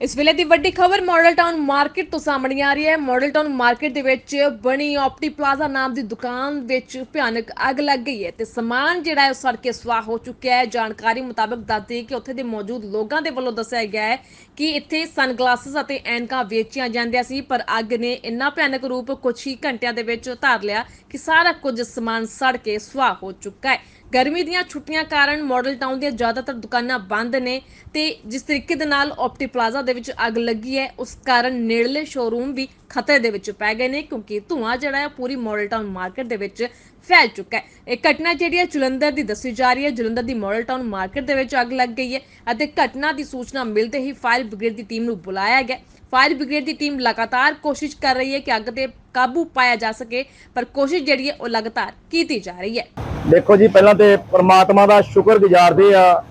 ਇਸ ਵੇਲੇ ਦੀ ਵੱਡੀ ਖਬਰ ਮਾਡਲ ਟਾਊਨ ਮਾਰਕੀਟ ਤੋਂ ਸਾਹਮਣੇ ਆ ਰਹੀ ਹੈ। ਮਾਡਲ ਟਾਊਨ ਮਾਰਕੀਟ ਦੇ ਵਿੱਚ ਬਣੀ ਆਪਟੀ ਪਲਾਜ਼ਾ ਨਾਮ ਦੀ ਦੁਕਾਨ ਵਿੱਚ ਭਿਆਨਕ ਅੱਗ ਲੱਗ ਗਈ ਹੈ ਤੇ ਸਮਾਨ ਜਿਹੜਾ ਹੈ ਉਹ ਸੜ ਕੇ ਸਵਾਹ ਹੋ ਚੁੱਕਿਆ ਹੈ। ਜਾਣਕਾਰੀ ਮੁਤਾਬਕ ਦੱਸਦੀ ਕਿ ਉੱਥੇ ਦੇ ਮੌਜੂਦ ਲੋਕਾਂ ਦੇ ਵੱਲੋਂ ਦੱਸਿਆ ਗਿਆ ਹੈ ਕਿ ਇੱਥੇ ਸਨਗਲਾਸਸ ਅਤੇ ਐਨਕਾਂ ਵੇਚੀਆਂ ਜਾਂਦੀਆਂ ਸੀ, ਪਰ ਅੱਗ ਨੇ ਇੰਨਾ ਭਿਆਨਕ ਰੂਪ ਕੁਝ ਹੀ ਘੰਟਿਆਂ ਦੇ ਵਿੱਚ ਧਾਰ ਲਿਆ ਕਿ ਸਾਰਾ ਕੁਝ ਸਮਾਨ ਸੜ ਕੇ ਸਵਾਹ ਹੋ ਚੁੱਕਾ ਹੈ। ਗਰਮੀ ਦੀਆਂ ਛੁੱਟੀਆਂ ਕਾਰਨ ਮਾਡਲ ਟਾਊਨ ਦੀਆਂ ਜ਼ਿਆਦਾਤਰ ਦੁਕਾਨਾਂ ਬੰਦ ਨੇ ਤੇ ਜਿਸ ਤਰੀਕੇ ਦੇ ਨਾਲ ਆਪਟੀ ਪਲਾਜ਼ਾ ਦੇ ਵਿੱਚ ਅੱਗ ਲੱਗੀ ਹੈ, ਉਸ ਕਾਰਨ ਨੇੜਲੇ ਸ਼ੋਰੂਮ ਵੀ ਖਤਰੇ ਦੇ ਵਿੱਚ ਪੈ ਗਏ ਨੇ ਕਿਉਂਕਿ ਧੂਆਂ ਜਿਹੜਾ ਹੈ ਪੂਰੀ ਮਾਡਲ ਟਾਊਨ ਮਾਰਕੀਟ ਦੇ ਵਿੱਚ ਫੈਲ ਚੁੱਕਾ ਹੈ। ਇਹ ਘਟਨਾ ਜਿਹੜੀ ਹੈ, ਜਲੰਧਰ ਦੀ ਦੱਸੀ ਜਾ ਰਹੀ ਹੈ। ਜਲੰਧਰ ਦੀ ਮਾਡਲ ਟਾਊਨ ਮਾਰਕੀਟ ਦੇ ਵਿੱਚ ਅੱਗ ਲੱਗ ਗਈ ਹੈ ਅਤੇ ਘਟਨਾ ਦੀ ਸੂਚਨਾ ਮਿਲਦੇ ਹੀ ਫਾਇਰ ਬ੍ਰਿਗੇਡ ਦੀ ਟੀਮ ਨੂੰ ਬੁਲਾਇਆ ਗਿਆ। ਫਾਇਰ ਬ੍ਰਿਗੇਡ ਦੀ ਟੀਮ ਲਗਾਤਾਰ ਕੋਸ਼ਿਸ਼ ਕਰ ਰਹੀ ਹੈ ਕਿ ਅੱਗ ਤੇ ਕਾਬੂ ਪਾਇਆ ਜਾ ਸਕੇ, ਪਰ ਕੋਸ਼ਿਸ਼ ਜਿਹੜੀ ਹੈ, ਉਹ ਲਗਾਤਾਰ ਕੀਤੀ ਜਾ ਰਹੀ ਹੈ। ਦੇਖੋ ਜੀ, ਪਹਿਲਾਂ ਤੇ ਪ੍ਰਮਾਤਮਾ ਦਾ ਸ਼ੁਕਰ ਗੁਜ਼ਾਰਦੇ ਆ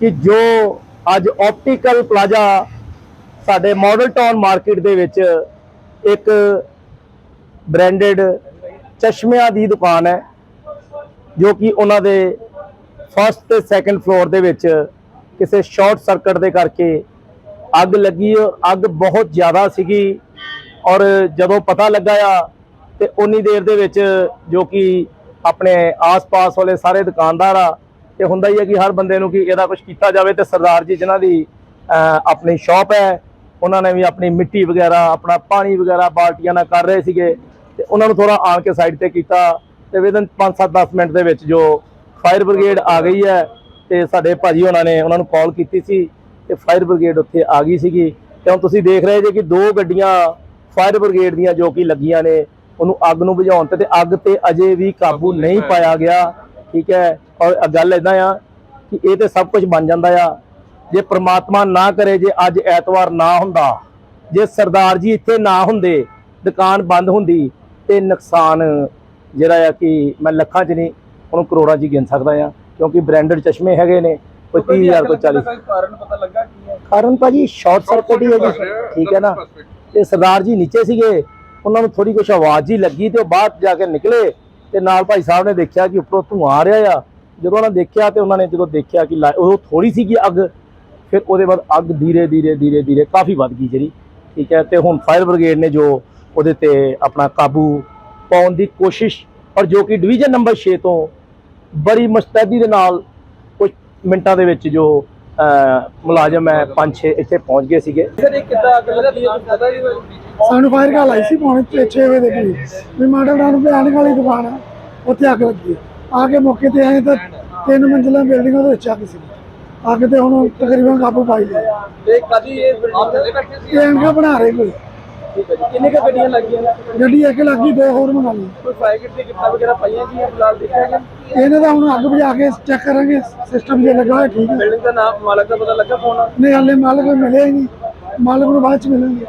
ਕਿ ਜੋ ਅੱਜ ਆਪਟੀਕਲ ਪਲਾਜ਼ਾ ਸਾਡੇ ਮਾਡਲ ਟਾਊਨ ਮਾਰਕੀਟ ਦੇ ਵਿੱਚ ਇੱਕ ਬ੍ਰਾਂਡਡ ਚਸ਼ਮਿਆਂ ਦੀ ਦੁਕਾਨ ਹੈ, ਜੋ ਕਿ ਉਹਨਾਂ ਦੇ ਫਸਟ ਤੇ ਸੈਕੰਡ ਫਲੋਰ ਦੇ ਵਿੱਚ ਕਿਸੇ ਸ਼ਾਰਟ ਸਰਕਟ ਦੇ ਕਰਕੇ ਅੱਗ ਲੱਗੀ ਔਰ ਅੱਗ ਬਹੁਤ ਜ਼ਿਆਦਾ ਸੀਗੀ ਔਰ ਜਦੋਂ ਪਤਾ ਲੱਗਾ ਆ ਤੇ ਉਨੀ ਦੇਰ ਦੇ ਵਿੱਚ ਜੋ ਕਿ ਆਪਣੇ ਆਸ-ਪਾਸ ਵਾਲੇ ਸਾਰੇ ਦੁਕਾਨਦਾਰ ਆ, ਤੇ ਹੁੰਦਾ ਹੀ ਹੈ ਕਿ ਹਰ ਬੰਦੇ ਨੂੰ ਕਿ ਇਹਦਾ ਕੁਝ ਕੀਤਾ ਜਾਵੇ ਤੇ ਸਰਦਾਰ ਜੀ ਜਿਨ੍ਹਾਂ ਦੀ ਆਪਣੀ ਸ਼ਾਪ ਹੈ, ਉਹਨਾਂ ਨੇ ਵੀ ਆਪਣੀ ਮਿੱਟੀ ਵਗੈਰਾ, ਆਪਣਾ ਪਾਣੀ ਵਗੈਰਾ ਬਾਲਟੀਆਂ ਨਾਲ ਕਰ ਰਹੇ ਸੀਗੇ, ਤੇ ਉਹਨਾਂ ਨੂੰ ਥੋੜਾ ਆਣ ਕੇ ਸਾਈਡ ਤੇ ਕੀਤਾ, ਤੇ ਵਿਦਨ 5-7-10 ਮਿੰਟ ਦੇ ਵਿੱਚ ਜੋ ਫਾਇਰ ਬ੍ਰਿਗੇਡ ਆ ਗਈ ਹੈ, ਤੇ ਸਾਡੇ ਭਾਜੀ ਉਹਨਾਂ ਨੇ ਉਹਨਾਂ ਨੂੰ ਕਾਲ ਕੀਤੀ ਸੀ, ਤੇ ਫਾਇਰ ਬ੍ਰਿਗੇਡ ਉੱਥੇ ਆ ਗਈ ਸੀਗੀ, ਤੇ ਹੁਣ ਤੁਸੀਂ ਦੇਖ ਰਹੇ ਜੇ ਕਿ ਦੋ ਗੱਡੀਆਂ ਫਾਇਰ ਬ੍ਰਿਗੇਡ ਦੀਆਂ ਜੋ ਕਿ ਲੱਗੀਆਂ ਨੇ ਉਹਨੂੰ ਅੱਗ ਨੂੰ ਬੁਝਾਉਣ ਤੇ ਤੇ ਅੱਗ ਤੇ ਅਜੇ ਵੀ ਕਾਬੂ ਨਹੀਂ ਪਾਇਆ ਗਿਆ ਠੀਕ ਹੈ? ਔਰ ਗੱਲ ਇਦਾਂ ਆ ਕਿ ਇਹ ਤੇ ਸਭ ਕੁਝ ਬਣ ਜਾਂਦਾ ਆ। ਜੇ ਪ੍ਰਮਾਤਮਾ ਨਾ ਕਰੇ ਜੇ ਅੱਜ ਐਤਵਾਰ ਨਾ ਹੁੰਦਾ ਜੇ ਸਰਦਾਰ ਜੀ ਇੱਥੇ ਨਾ ਹੁੰਦੇ ਦੁਕਾਨ ਬੰਦ ਹੁੰਦੀ ਤੇ ਨੁਕਸਾਨ ਜਿਹੜਾ ਆ ਕਿ ਮੈਂ ਲੱਖਾਂ 'ਚ ਨਹੀਂ ਉਹਨੂੰ ਕਰੋੜਾਂ 'ਚ ਹੀ ਗਿਣ ਸਕਦਾ ਆ ਕਿਉਂਕਿ ਬ੍ਰਾਂਡਡ ਚਸ਼ਮੇ ਹੈਗੇ ਨੇ ਕੋਈ 30000 ਕੋਈ 40 ਕਾਰਨ ਪਤਾ ਲੱਗਾ ਕੀ ਹੈ ਕਾਰਨ ਭਾਜੀ ਸ਼ਾਰਟ ਸਰਕਟ ਹੀ ਹੈ ਜੀ ਠੀਕ ਹੈ ਨਾ? ਤੇ ਸਰਦਾਰ ਜੀ ਨੀਚੇ ਸੀਗੇ ਉਹਨਾਂ ਨੂੰ ਥੋੜੀ ਕੁਛ ਆਵਾਜ਼ ਹੀ ਲੱਗੀ ਤੇ ਉਹ ਬਾਹਰ ਜਾ ਕੇ ਨਿਕਲੇ ਤੇ ਨਾਲ ਭਾਈ ਸਾਹਿਬ ਨੇ ਦੇਖਿਆ ਕਿ ਉੱਪਰੋਂ ਧੂਆਂ ਆ ਰਿਹਾ ਆ। ਜਦੋਂ ਉਹਨਾਂ ਦੇਖਿਆ ਤੇ ਉਹਨਾਂ ਨੇ ਜਦੋਂ ਦੇਖਿਆ ਕਿ ਲਾ- ਉਹ ਥੋੜੀ ਸੀਗੀ ਅੱਗ, ਫਿਰ ਉਹਦੇ ਬਾਅਦ ਅੱਗ ਧੀਰੇ ਧੀਰੇ ਧੀਰੇ ਧੀਰੇ ਕਾਫੀ ਵੱਧ ਗਈ ਜਿਹੜੀ, ਠੀਕ ਹੈ, ਤੇ ਹੁਣ ਫਾਇਰ ਬ੍ਰਿਗੇਡ ਨੇ ਜੋ ਉਹਦੇ ਤੇ ਆਪਣਾ ਕਾਬੂ ਪਾਉਣ ਦੀ ਕੋਸ਼ਿਸ਼, ਔਰ ਜੋ ਕਿ ਡਿਵੀਜ਼ਨ ਨੰਬਰ 6 ਤੋਂ ਬੜੀ ਮੁਸਤੈਦੀ ਦੇ ਨਾਲ ਕੁਝ ਮਿੰਟਾਂ ਦੇ ਵਿੱਚ ਜੋ ਮੁਲਾਜ਼ਮ ਹੈ 5-6 ਇੱਥੇ ਪਹੁੰਚ ਗਏ ਸੀਗੇ। ਸਰ, ਇਹ ਕਿੱਦਾਂ ਅੱਗ ਲੱਗੀ ਪਤਾ ਹੀ ਸਾਨੂੰ ਫਾਇਰ ਕਾਲ ਆਈ ਸੀ ਪੌਣੇ 6 ਵਜੇ ਦੇ ਕਰੀਬ। ਵੀ ਮਾਡਲ ਟਾਊਨ ਭਿਆਨਕ ਵਾਲੀ ਦੁਕਾਨ ਆ ਉੱਥੇ ਅੱਗ ਲੱਗੀ। ਆ ਕੇ ਮੌਕੇ ਤੇ ਆਏ ਤਾਂ ਤਿੰਨ ਮੰਜ਼ਿਲਾਂ ਬਿਲਡਿੰਗ ਦੇ ਵਿੱਚ ਅੱਗ ਸੀ। ਅੱਗ ਤੇ ਹੁਣ ਤਕਰੀਬਨ ਕਾਬੂ ਪਾਈ ਲਿਆ। ਤੇ ਕਦੀ ਇਹ ਬਿਲਡਿੰਗ ਬੈਠੇ ਸੀ ਬਣਾ ਰਹੇ ਕੋਈ। ਕਿੰਨੇ ਕੁ ਗੱਡੀਆਂ ਲੱਗੀਆਂ ਨੇ? ਗੱਡੀ ਇੱਕ ਲੱਗੀ ਦੋ ਹੋਰ ਮੰਗਾ ਲਈ ਕੋਈ ਫਾਇਰ ਕਿਟ ਦੀ ਕਿੱਟਾਂ ਵਗੈਰਾ ਪਈਆਂ ਜੀ ਫਿਲਹਾਲ ਦੇਖਿਆ ਇਹਨਾਂ ਦਾ ਹੁਣ ਅੱਗ ਬੁਝਾ ਕੇ ਚੈੱਕ ਕਰਾਂਗੇ ਸਿਸਟਮ ਜੇ ਲੱਗਾ ਹੋਇਆ ਠੀਕ ਹੈ। ਬਿਲਡਿੰਗ ਦਾ ਨਾਮ ਮਾਲਕ ਦਾ ਪਤਾ ਲੱਗਾ ਫੋਨ ਨਹੀਂ ਹਾਲੇ ਮਾਲਕ ਮਿਲਿਆ ਹੀ ਨਹੀਂ। ਮਾਲਕ ਨੂੰ ਬਾਅਦ ਚ ਮਿਲਾਂਗੇ।